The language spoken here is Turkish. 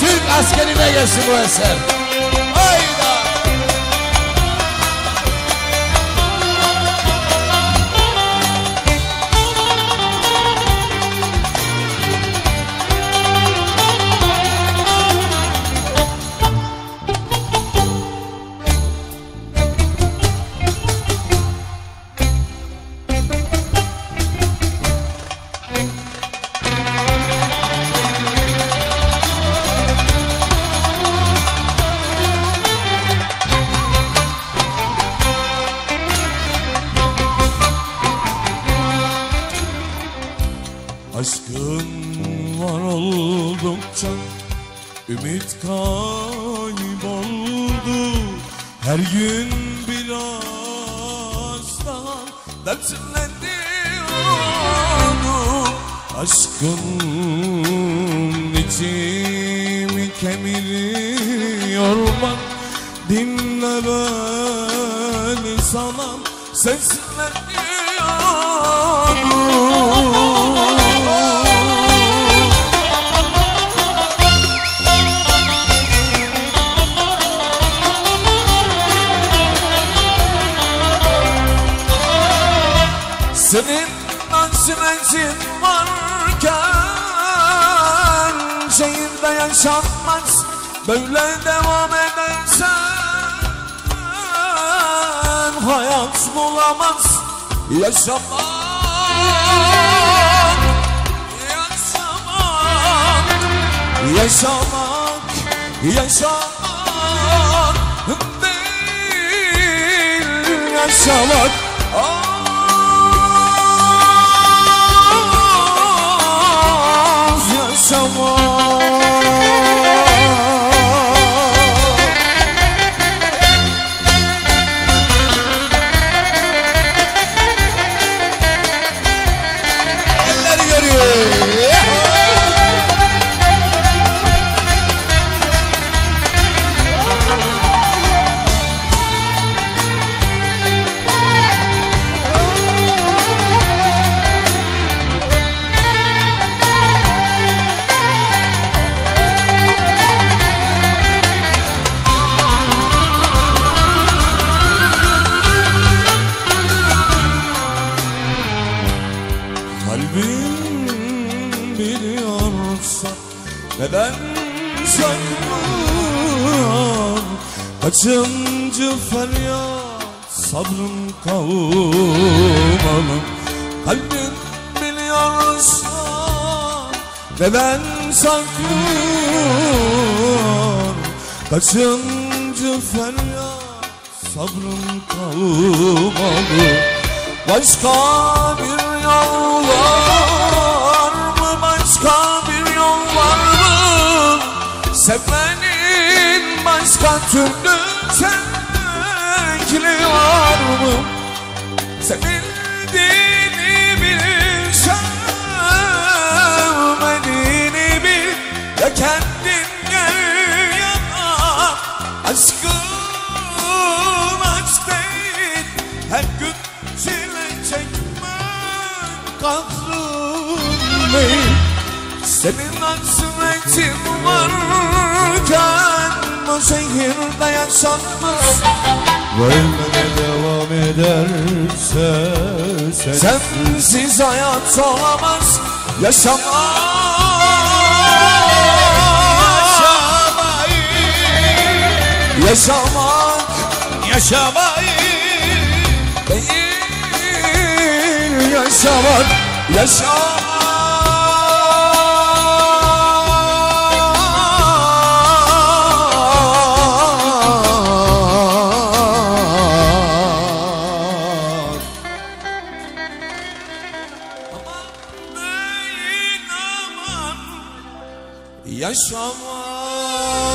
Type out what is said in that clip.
Türk askerine gelsin bu eser. Aşkın var oldukça Ümit kayboldu. Her gün biraz daha Dertleniyorum. Aşkın içimi kemiriyor bak Dinle beni sana sesleniyorum Senin hasretin varken Şehirde yaşanmaz. Böyle devam edersen Hayat bulamaz. Yaşamak Yaşamak Yaşamak Yaşamak Değil Yaşamak. Ah, neden saklıyor Kaçıncı feryat? Sabrım kavmalım Kalbim biliyorsa neden saklıyor. Kaçıncı feryat? Sabrım kavmalım Başka bir yol türlü şekli var mı? Sevildiğini bil, sevmediğini bil. Ya kendin gel ya aşkın aç değil. Her gün çile çekmen kahrın değil. Senin hasretin varken bu şehirde yaşanmaz. Böyle devam ederse sen Sensiz hayat olamaz. Yaşamak Yaşamak Yaşamayı değil Yaşamak Yaşamak Yaşamak